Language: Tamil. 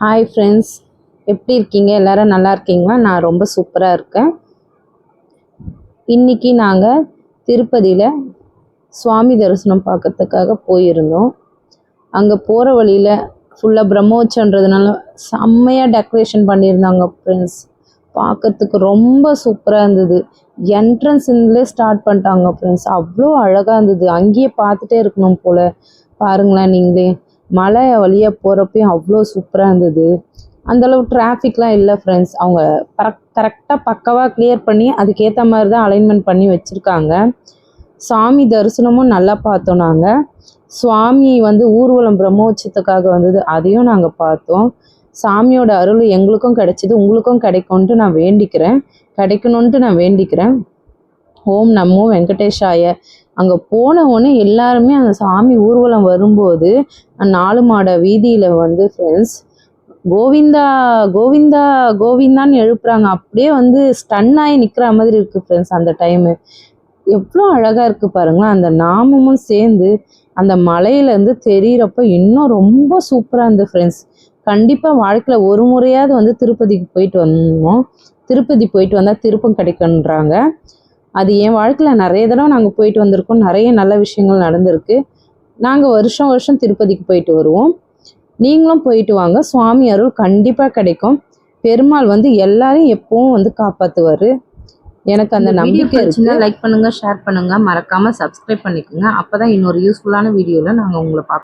ஹாய் ஃப்ரெண்ட்ஸ் எப்படி இருக்கீங்க? எல்லாரும் நல்லா இருக்கீங்களா? நான் ரொம்ப சூப்பராக இருக்கேன். இன்றைக்கி நாங்கள் திருப்பதியில் சுவாமி தரிசனம் பார்க்கறதுக்காக போயிருந்தோம். அங்கே போகிற வழியில் ஃபுல்லாக பிரம்மோச்சன்றதுனால செம்மையாக டெக்கரேஷன் பண்ணியிருந்தாங்க ஃப்ரெண்ட்ஸ் பார்க்கறதுக்கு ரொம்ப சூப்பராக இருந்தது. என்ட்ரன்ஸ்லேயே ஸ்டார்ட் பண்ணிட்டாங்க ஃப்ரெண்ட்ஸ் அவ்வளோ அழகாக இருந்தது. அங்கேயே பார்த்துட்டே இருக்கணும் போல். பாருங்களேன் நீங்களே. மலை வழியாக போகிறப்பையும் அவ்வளோ சூப்பராக இருந்தது. அந்தளவு டிராஃபிக்லாம் இல்லை ஃப்ரெண்ட்ஸ் அவங்க கரெக்ட் கரெக்டாக பக்கவாக கிளியர் பண்ணி அதுக்கேற்ற மாதிரி தான் அலைன்மெண்ட் பண்ணி வச்சுருக்காங்க. சாமி தரிசனமும் நல்லா பார்த்தோம் நாங்கள் சுவாமி வந்து ஊர்வலம் பிரம்மோற்சவத்துக்காக வந்தது அதையும் நாங்கள் பார்த்தோம். சாமியோட அருள் எங்களுக்கும் கிடைச்சிது உங்களுக்கும் கிடைக்கும்ன்ட்டு நான் வேண்டிக்கிறேன். கிடைக்கணுன்ட்டு நான் வேண்டிக்கிறேன். ஓம் நமோ வெங்கடேஷாய. அங்கே போன உடனே எல்லாருமே அந்த சாமி ஊர்வலம் வரும்போது நாலு மாட வீதியில் வந்து ஃப்ரெண்ட்ஸ் கோவிந்தா கோவிந்தா கோவிந்தான்னு எழுப்புறாங்க. அப்படியே வந்து ஸ்டன் ஆகி நிற்கிற மாதிரி இருக்குது ஃப்ரெண்ட்ஸ் அந்த டைமு எவ்வளோ அழகாக இருக்குது பாருங்களேன். அந்த நாமமும் சேர்ந்து அந்த மலையிலேருந்து தெரியிறப்ப இன்னும் ரொம்ப சூப்பராக இருந்தது ஃப்ரெண்ட்ஸ் கண்டிப்பாக வாழ்க்கையில் ஒரு முறையாவது வந்து திருப்பதிக்கு போயிட்டு வந்தோம். திருப்பதி போயிட்டு வந்தால் திருப்பம் கிடைக்குன்றாங்க அது என் வாழ்க்கையில் நிறைய தடவை நாங்கள் போயிட்டு வந்திருக்கோம். நிறைய நல்ல விஷயங்கள் நடந்திருக்கு. நாங்கள் வருஷம் வருஷம் திருப்பதிக்கு போயிட்டு வருவோம். நீங்களும் போயிட்டு வாங்க. சுவாமி அருள் கண்டிப்பாக கிடைக்கும். பெருமாள் வந்து எல்லாரையும் எப்பவும் வந்து காப்பாற்றுவார் எனக்கு அந்த நம்பிக்கை இருக்கு. லைக் பண்ணுங்க ஷேர் பண்ணுங்க. மறக்காம சப்ஸ்கிரைப் பண்ணிக்கோங்க. அப்பதான் இன்னொரு யூஸ்ஃபுல்லான வீடியோவில் நாங்கள் உங்களை பார்ப்போம்.